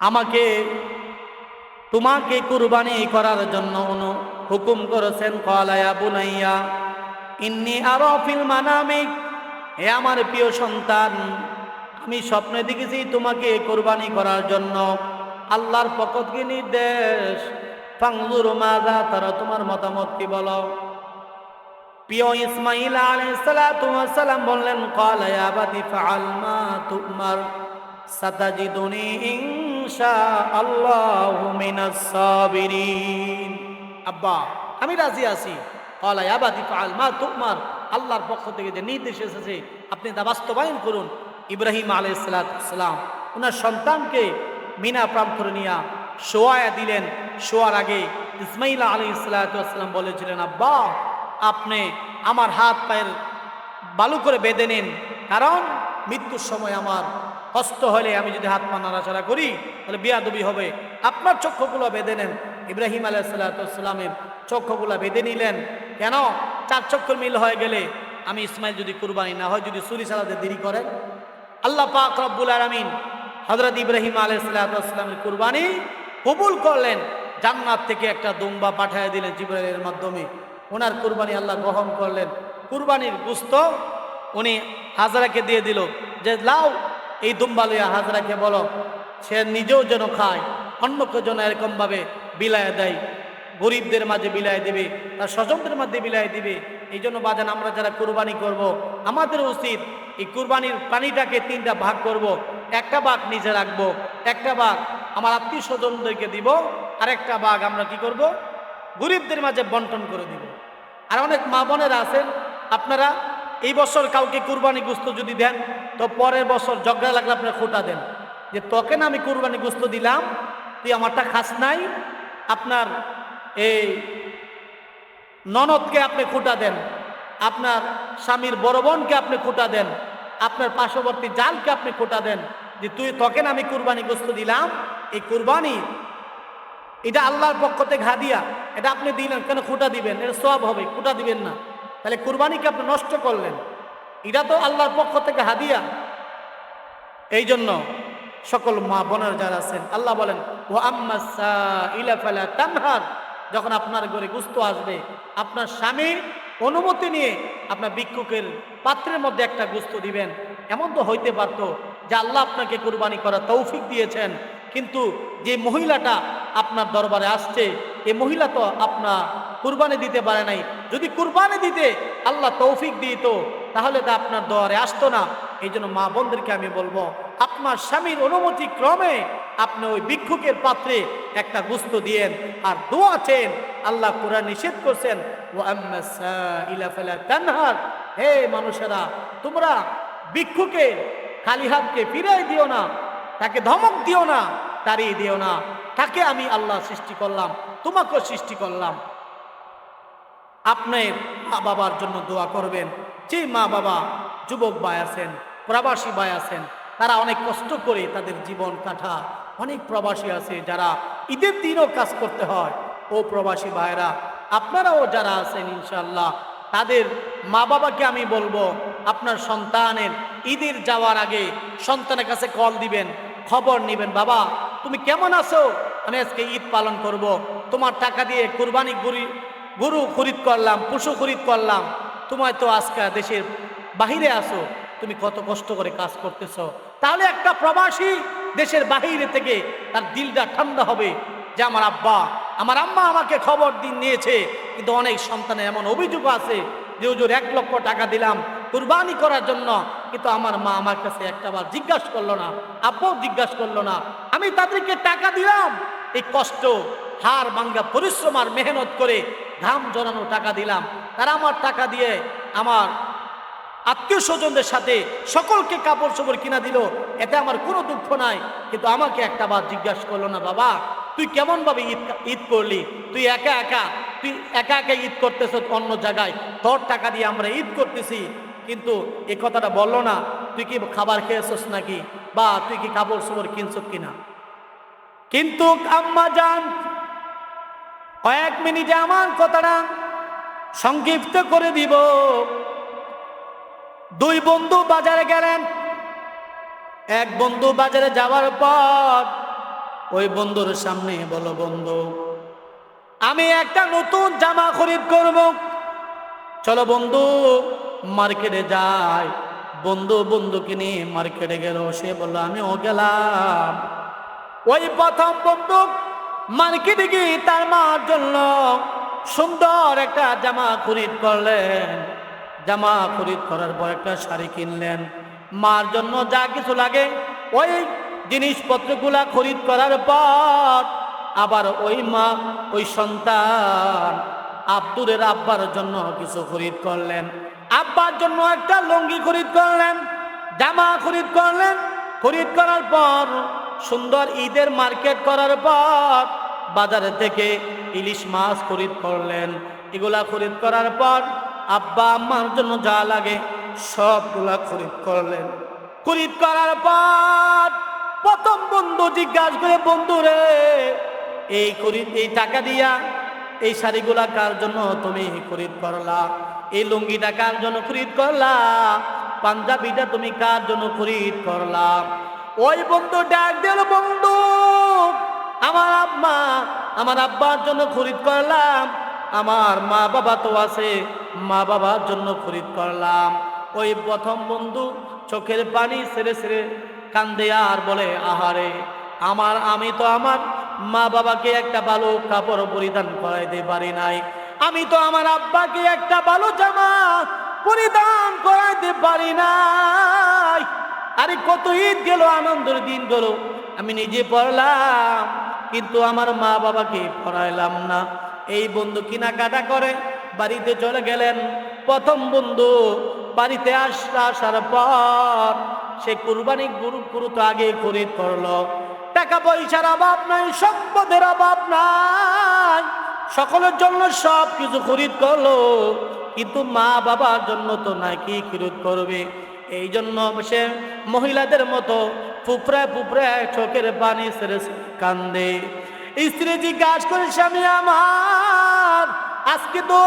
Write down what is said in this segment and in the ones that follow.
আমাকে তোমাকে কুরবানি করার জন্য অনু হুকুম করেছেন কলায়া বুনাইয়া, ইন্নি আরও ফিল মানামিক। হে আমার প্রিয় সন্তান, আমি স্বপ্নে দেখেছি তোমাকে কোরবানি করার জন্য। আল্লাহর পক্ষ থেকে নির্দেশ ফাংলুর মাজা তারা তোমার মতামত কি বলো? প্রিয় ইসমাইল আলাইসালাম বললেন কলা ইয়া বাদি ফাআল মা তুমার, সাতাজিদুনি আব্বা, আমি রাজি আছি। আল্লাহর পক্ষ থেকে যে নির্দেশ এসেছে, আপনি তা বাস্তবায়ন করুন। ইব্রাহিম আলাইসালাম ওনার সন্তানকে মিনা প্রান্তরে নিয়া শোয়া দিলেন। শোয়ার আগে ইসমাইলা আলী ইসলাতাম বলেছিলেন, আব্বা, আপনি আমার হাত পায়ের বালু করে বেঁধে নিন। কারণ মৃত্যুর সময় আমার কষ্ট হলে আমি যদি হাত পা নাড়াচাড়া করি, তাহলে বিয়াদবি হবে। আপনার চক্ষুগুলো বেঁধে নেন। ইব্রাহিম আলাইসাল্লামের চক্ষুগুলো বেঁধে নিলেন। কেন? চার চক্ষুর মিল হয়ে গেলে আমি ইসমাইল যদি কুরবানি না হয়, যদি সুরি সালাতে দেরি করেন আল্লাহ পাক রব্বুল আলমিন হজরত ইব্রাহিম আলাইসাল্লামের কুরবানি কবুল করলেন। জান্নাত থেকে একটা দুম্বা পাঠিয়ে দিলেন জিব্রাইলের মাধ্যমে। ওনার কুরবানি আল্লাহ গ্রহণ করলেন। কুরবানির গুস্ত উনি হাজরাকে দিয়ে দিল যে, লাও এই দুম্বা লইয়া হাজরাকে বলো, সে নিজেও যেন খায়, অন্যকে যেন এরকমভাবে বিলায় দেয়, গরিবদের মাঝে বিলায় দিবে, তার স্বজনদের মাঝে বিলায় দিবে, এই জন্য বাজান আমরা যারা কুরবানি করব। আমাদের উচিত এই কুরবানির প্রাণীটাকে তিনটা ভাগ করব। একটা ভাগ নিজে রাখব, একটা ভাগ আমার আত্মীয় স্বজনদেরকে দিব, আর একটা ভাগ আমরা কি করব। গরিবদের মাঝে বন্টন করে দিব আর অনেক মা বোনেরা আছেন, আপনারা এই বছর কাউকে কুরবানি গুস্ত যদি দেন, তো পরের বছর ঝগড়া লাগলে আপনারা খোটা দেন। যে তোকে না আমি কুরবানি গুস্ত দিলাম, তুই আমারটা খাস নাই, আপনার এই ননদকে আপনি খুঁটা দেন, আপনার স্বামীর বড় বোনকে আপনি খুঁটা দেন, আপনার পার্শ্ববর্তী জালকে আপনি খুঁটা দেন, যে তুই তোকে না আমি কুরবানি গোস্ত দিলাম, এই কুরবানি, এটা আল্লাহর পক্ষ থেকে হাদিয়া, এটা আপনি দিলেন, কেন খুঁটা দিবেন? এটা সব হবে, খুঁটা দিবেন না। তাহলে কুরবানিকে আপনি নষ্ট করলেন? এটা তো আল্লাহর পক্ষ থেকে হাদিয়া। এই জন্য সকল মা বোনের যারা আছেন, আল্লাহ বলেন ও আম্মা যখন আপনার ঘরে গুস্ত আসবে, আপনার স্বামী অনুমতি নিয়ে আপনার ভিক্ষুকের পাত্রের মধ্যে একটা গুস্ত দিবেন। এমন তো হইতে পারত যে আল্লাহ আপনাকে কুরবানি করার তৌফিক দিয়েছেন। কিন্তু যে মহিলাটা আপনার দরবারে আসছে এই মহিলা তো আপনার কুরবানি দিতে পারে নাই। যদি কুরবানি দিতে আল্লাহ তৌফিক দিত, তাহলে তা আপনার দোয়ারে আসতো না। এই জন্য মা বোনদেরকে আমি বলব, আপনার স্বামীর অনুমতি ক্রমে আপনি ওই ভিক্ষুকের পাত্রে একটা গুস্ত দিয়েন আর দোয়া চেন, আল্লাহ কোরআন নিষেধ করছেন ও হে মানুষেরা, তোমরা ভিক্ষুকে খালি হাতকে ফিরাই দিও না, তাকে ধমক দিও না, তাড়িয়ে দিও না। তাকে আমি আল্লাহ সৃষ্টি করলাম, তোমাকেও সৃষ্টি করলাম। আপনার মা বাবার জন্য দোয়া করবেন। যে মা বাবা যুবক ভাই আছেন, প্রবাসী ভাই আছেন, তারা অনেক কষ্ট করে তাদের জীবন কাঠা অনেক প্রবাসী আছে যারা ঈদের দিনও কাজ করতে হয়। ও প্রবাসী ভাইরা আপনারাও যারা আছেন ইনশাল্লাহ তাদের মা বাবাকে আমি বলব, আপনার সন্তানের ঈদের যাওয়ার আগে সন্তানের কাছে কল দিবেন, খবর নেবেন, বাবা, তুমি কেমন আছো? আমি আজকে ঈদ পালন করব। তোমার টাকা দিয়ে কুরবানি গরু গরু খরিদ করলাম, পশু খরিদ করলাম। তোমায় তো আজকে দেশের বাহিরে আসো তুমি কত কষ্ট করে কাজ করতেছ। তাহলে একটা প্রবাসী দেশের বাহিরে থেকে তার দিলটা ঠান্ডা হবে যে আমার আব্বা, আমার আম্মা আমাকে খবর দিন নিয়েছে, কিন্তু অনেক সন্তানের এমন অভিযোগ আছে যে, হুজুর, এক লক্ষ টাকা দিলাম কুরবানি করার জন্য। কিন্তু আমার মা আমার কাছে একটা বার জিজ্ঞাসা করল না, আব্বাও জিজ্ঞাসা করল না। আমি তাদেরকে টাকা দিলাম এই কষ্ট, হার ভাঙ্গা, পরিশ্রম আর মেহনত করে ঘাম জড়ানো টাকা দিলাম। তারা আমার টাকা দিয়ে আমার আত্মীয় স্বজনদের সাথে সকলকে কাপড় চোপড় কিনা দিল। এতে আমার কোনো দুঃখ নাই। কিন্তু আমাকে একটা বার জিজ্ঞাসা করল না, বাবা, তুই কেমন ভাবে ঈদ ঈদ করলি? তুই একা একা, তুই একা একা ঈদ করতেছ অন্য জায়গায়? তোর টাকা দিয়ে আমরা ঈদ করতেছি। কিন্তু এ কথাটা বলল না, তুই কি খাবার খেয়েছস নাকি? বা তুই কি কাপড় চোপড় কিনছ কিনা? কিন্তু আম্মা যান, কয়েক মিনিটে আমার কথাটা সংক্ষিপ্ত করে দিব। দুই বন্ধু বাজারে গেলেন। এক বন্ধু বাজারে যাওয়ার পর ওই বন্ধুর সামনে বলো বন্ধু, আমি একটা নতুন জামা খরিদ করব। চলো বন্ধু, মার্কেটে যাই। বন্ধু বন্ধুকে নিয়ে মার্কেটে গেল। সে বলল, আমিও গেলাম। ওই প্রথম বন্ধু মার্কেটে গিয়ে তার মার জন্য সুন্দর একটা জামা খরিদ করলেন। জামা খরিদ করার পর একটা শাড়ি কিনলেন। মার জন্য যা কিছু লাগে ওই জিনিসপত্রগুলা খরিদ করার পর আবার ওই মা, ওই সন্তান আব্দুরের আব্বার জন্য কিছু খরিদ করলেন। আব্বার জন্য একটা লুঙ্গি খরিদ করলেন, জামা খরিদ করলেন। খরিদ করার পর সুন্দর ঈদের মার্কেট করার পর বাজারে থেকে ইলিশ মাছ খরিদ করলেন। এগুলা খরিদ করার পর আব্বা আম্মার জন্য যা লাগে সবগুলা খরিদ করলেন। খরিদ করার পর প্রথম বন্ধু জিজ্ঞাসা করে, বন্ধু রে, এই খরিদ, এই টাকা দিয়া এই শাড়িগুলা কার জন্য তুমি খরিদ করলা? এই লুঙ্গিটা কার জন্য খরিদ করলা? পাঞ্জাবিটা তুমি কার জন্য খরিদ করলা? ওই বন্ধু ডাক দিল, বন্ধু, আমার আব্বা আমার আব্বার জন্য খরিদ করলাম। আমার মা বাবা তো আছে, মা বাবার জন্য খরিদ করলাম। ওই প্রথম বন্ধু চোখের পানি সেরে সেরে কান্দে আর বলে, আহারে, আমার, আমি তো আমার মা বাবাকে একটা ভালো কাপড় পরিধান করাইতে পারি নাই। আমি তো আমার আব্বাকে একটা ভালো জামা পরিধান করাইতে পারি নাই। আরে কত ঈদ গেল, আনন্দের দিন গেল। আমি নিজে পড়লাম, কিন্তু আমার মা বাবাকে পড়াইলাম না। এই বন্ধু কেনাকাটা করে, বাড়িতে চলে গেলেন। প্রথম বন্ধু বাড়িতে আসা আসার পর সে কুরবানি গুরু গুরু তো আগে খরিদ করল। টাকা পয়সার অভাব নাই, সম্পদের অভাব নাই। সকলের জন্য সব কিছু খরিদ করল, কিন্তু মা বাবার জন্য তো নাকি খরিদ করবে। এই জন্য সে মহিলাদের মতো ফুফরায় ফুফরায় চোখের পানি সেরে কান্দে। স্ত্রী জিজ্ঞাসা করে, স্বামী আমার, আজকে তো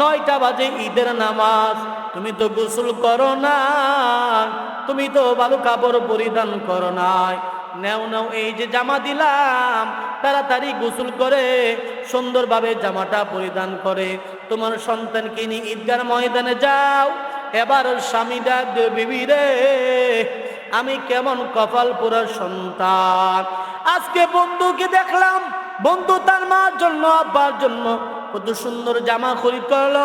নয়টা বাজে ঈদের নামাজ। তুমি তো গোসল করো না, তুমি তো ভালো কাপড় পরিধান করো নাই নেও নেও, এই যে জামা দিলাম, তাড়াতাড়ি গোসল করে সুন্দরভাবে জামাটা পরিধান করে। তোমার সন্তানকে নিয়ে ঈদগার ময়দানে যাও এবার স্বামী ডাক বিবি রে, আমি কেমন কপাল পুরা সন্তান? আজকে বন্ধুকে দেখলাম, বন্ধু তার মার জন্য, আব্বার জন্য কত সুন্দর জামা খরিদ করল।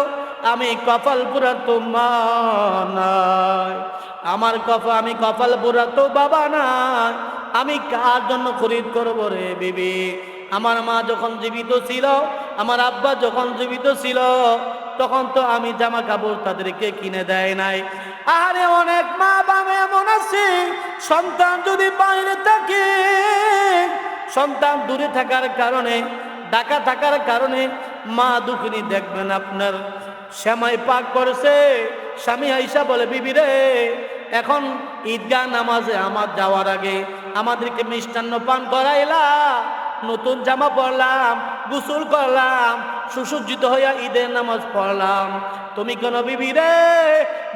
আমি কপাল পুরা তো মা নাই। আমার কপাল আমি কপাল পুরা তো বাবা নাই। আমি কার জন্য খরিদ করব রে বিবি? আমার মা যখন জীবিত ছিল, আমার আব্বা যখন জীবিত ছিল তখন তো আমি জামা কাপড় তাদেরকে কিনে দেয় নাই। আরে অনেক মা বাবা এমন আছে, সন্তান যদি বাইরে থাকে, সন্তান দূরে থাকার কারণে, ঢাকা থাকার কারণে মা দুঃখিনী দেখবেন আপনার শ্যামাই পাক করেছে। স্বামী আইসা বলে, বিবি রে, এখন ঈদগাহ নামাজে আমার যাওয়ার আগে আমাদেরকে মিষ্টান্ন পান করাইলা, নতুন জামা পরলাম, গোসল করলাম সুসজ্জিত হইয়া ঈদের নামাজ পড়লাম। তুমি কেন বিবি রে?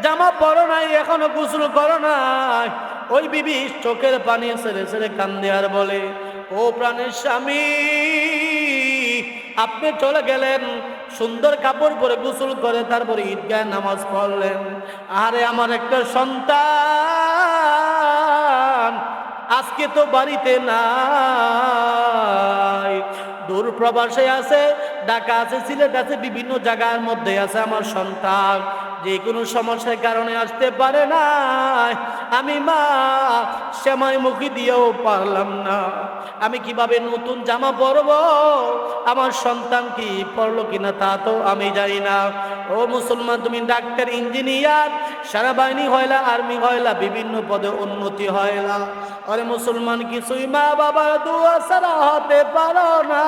জামা পরো নাই, এখনও গোসল করো নাই। ওই বিবি চোখের পানি সেরে সেরে কান্দে আর বলে, ও প্রাণের স্বামী, আপনি চলে গেলেন, সুন্দর কাপড় পরে গোসল করে তারপরে ঈদগায় নামাজ পড়লেন। আরে আমার একটা সন্তান, আজকে তো বাড়িতে নাই। দূর প্রবাসে আছে ঢাকা আছে, সিলেট আছে, বিভিন্ন জায়গার মধ্যে আছে আমার সন্তান। যে কোনো সমস্যার কারণে আসতে পারে না আমি মা, শ্যামাই মুখী দিয়েও পারলাম না। আমি কীভাবে নতুন জামা পরব? আমার সন্তান কি পড়ল কিনা তা তো আমি জানি না। ও মুসলমান, তুমি ডাক্তার, ইঞ্জিনিয়ার, সেনাবাহিনী হয়লা আর্মি হয়লা বিভিন্ন পদে উন্নতি হয়লা আরে মুসলমান, কিছুই মা বাবার দুয়া ছাড়া হতে পারো না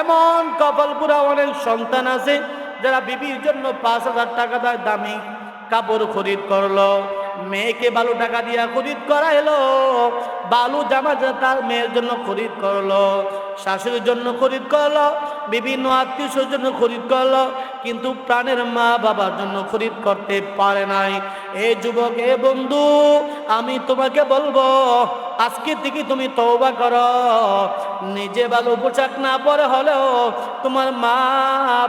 এমন কপালপুরা অনেক সন্তান আছে যারা বিবির জন্য পাঁচ হাজার টাকা দেয়, দামি কাপড় খরিদ করল, মেয়েকে বালু টাকা দিয়া খরিদ করাইলো, বালু জামা তার মেয়ের জন্য খরিদ করল, শাশুড়ির জন্য খরিদ করল, বিভিন্ন আত্মীয় জন্য খরিদ করল, কিন্তু প্রাণের মা বাবার জন্য খরিদ করতে পারে নাই। এ যুবক, এ বন্ধু, আমি তোমাকে বলব আজকে থেকে তুমি তওবা করো। নিজে ভালো পোশাক না পরে হলেও তোমার মা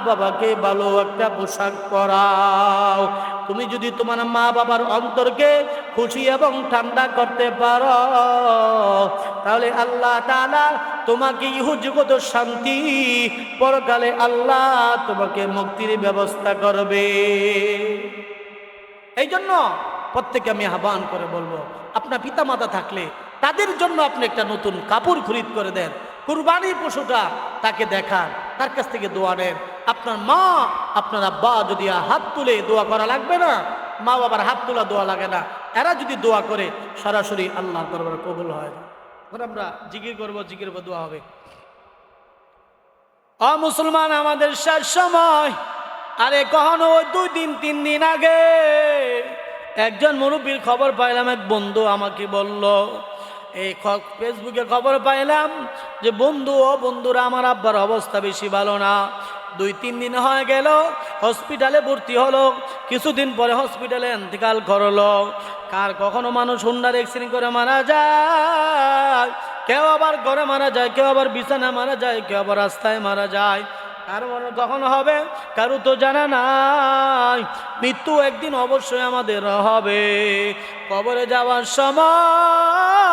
বাবাকে ভালো একটা পোশাক পরাও। তুমি যদি তোমার মা বাবার অন্তরকে খুশি এবং ঠান্ডা করতে পারো, তাহলে আল্লাহ তাআলা তোমাকে ইহুজগত শান্তি পরকালে আল্লাহ তোমাকে মুক্তির ব্যবস্থা করবে। এই জন্য প্রত্যেকে আমি আহ্বান করে বলব, আপনার পিতা মাতা থাকলে তাদের জন্য আপনি একটা নতুন কাপড় খরিদ করে দেন। কুরবানি পশুটা তাকে দেখান, তার কাছ থেকে দোয়া নেন। আপনার মা, আপনার আব্বা যদি হাত তুলে দোয়া করা লাগবে না মা বাবার হাত তোলা দোয়া লাগে না। এরা যদি দোয়া করে, সরাসরি আল্লাহ দরবার কবুল হয় আমরা জিকির করব, জিকির দোয়া হবে। অ মুসলমান, আমাদের শেষ সময়। আরে কখনো ওই দুই দিন, তিন দিন আগে একজন মুরব্বীর খবর পাইলাম, এক বন্ধু আমাকে বলল এই ফেসবুকে খবর পাইলাম যে বন্ধু ও বন্ধুরা, আমার আব্বার অবস্থা বেশি ভালো না। দুই, তিন দিন হয়ে গেল হসপিটালে ভর্তি হলো। কিছুদিন পরে হসপিটালে ইন্তেকাল করল। কার কখনো মানুষ হুন্ডার অ্যাক্সিডেন্ট করে মারা যায়? কেউ আবার ঘরে মারা যায়, কেউ আবার বিছানা মারা যায়, কেউ আবার রাস্তায় মারা যায়। কার মনে কখন হবে? কারও তো জানা নাই। মৃত্যু একদিন অবশ্যই আমাদের হবে। কবরে যাওয়ার সময়